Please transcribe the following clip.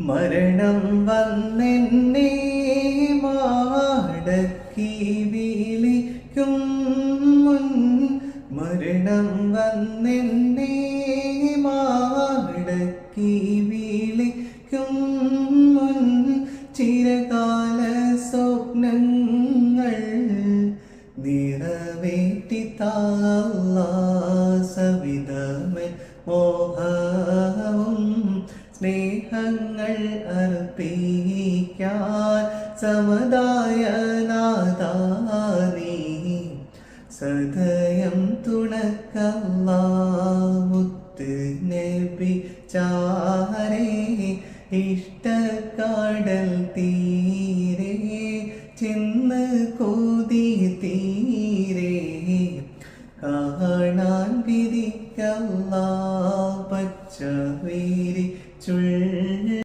മരണം വന്നെന്നെ മാടക്കി വിളിക്കും മുൻ. മരണം വന്നെന്നെ മാടക്കി വിളിക്കും മുൻ. ചിരകാല സ്വപ്നങ്ങൾ നിറവേറ്റി താള്ള സവിതമേ മോഹവും സ്നേഹങ്ങൾ അർപ്പിക്കാൻ സമദായനാഥാനീ സദയം തുണക്കല്ലാമുത്ത് നബി ചാരേ ഇഷ്ടക്കടൽ തീരേ ചെന്ന് കൊതി തീരേ. കാണാൻ വിധിക്കല്ലാ ചിരി ചൊല്ല